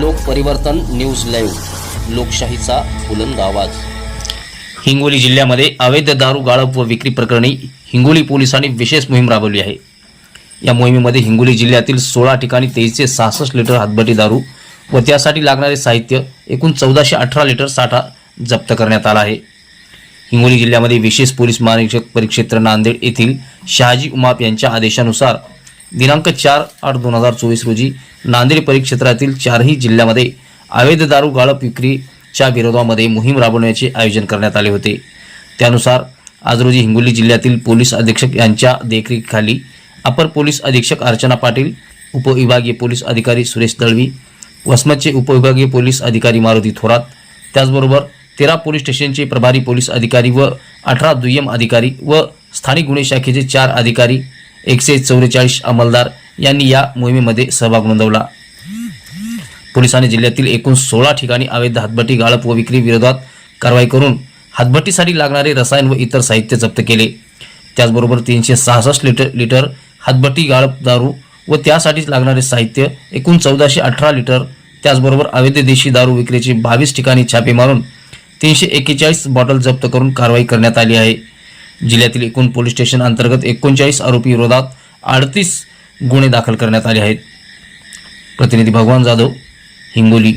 लोक परिवर्तन news live लोकशाहीचा बुलंद आवाज. हिंगोली जिल्ह्यामध्ये अवैध दारू गाळप व विक्री प्रकरणी हिंगोली पोलिसांनी विशेष मोहीम राबवली आहे. या मोहिमेमध्ये हिंगोली जिल्ह्यातील सोळा ठिकाणी तेवीसशे सहासष्ट लिटर हातभटी दारू व त्यासाठी लागणारे साहित्य एकूण चौदाशे अठरा लिटर साठा जप्त करण्यात आला आहे. हिंगोली जिल्ह्यामध्ये विशेष पोलीस महानिरीक्षक परिक्षेत्र नांदेड येथील शहाजी उमाप यांच्या आदेशानुसार दिनांक चार आठ दोन हजार चोवीस रोजी नांदेड परिक्षेत्रातील चारही जिल्ह्यामध्ये अवैध दारू गाळप विक्रीच्या विरोधामध्ये मोहीम राबवण्याचे आयोजन करण्यात आले होते. त्यानुसार आज रोजी हिंगोली जिल्ह्यातील पोलीस अधीक्षक यांच्या देखरेखीखाली अपर पोलीस अधीक्षक अर्चना पाटील उपविभागीय पोलीस अधिकारी सुरेश दळवी वसमतचे उपविभागीय पोलीस अधिकारी मारुती थोरात त्याचबरोबर तेरा पोलीस स्टेशनचे प्रभारी पोलीस अधिकारी व अठरा दुय्यम अधिकारी व स्थानिक गुन्हे शाखेचे चार अधिकारी एकशे चौवेचाळीस अंमलदार यांनी या मोहिमेमध्ये सहभाग नोंदवला. पोलिसांनी जिल्ह्यातील एकूण सोळा ठिकाणी अवैध हातभट्टी गाळप व विक्री विरोधात कारवाई करून हातभट्टीसाठी लागणारे रसायन व इतर साहित्य जप्त केले. त्याचबरोबर तीनशे सहासष्ट लिटर लिटर हातभट्टी गाळप दारू व त्यासाठीच लागणारे साहित्य एकूण चौदाशे अठरा लिटर त्याचबरोबर अवैध देशी दारू विक्रीचे बावीस ठिकाणी छापे मारून तीनशे एक्केचाळीस बॉटल जप्त करून कारवाई करण्यात आली आहे. जिल्ह्यातील एकूण पोलीस स्टेशन अंतर्गत एकोणचाळीस आरोपी विरोधात अडतीस गुन्हे दाखल करण्यात आले आहेत. प्रतिनिधी भगवान जाधव हिंगोली.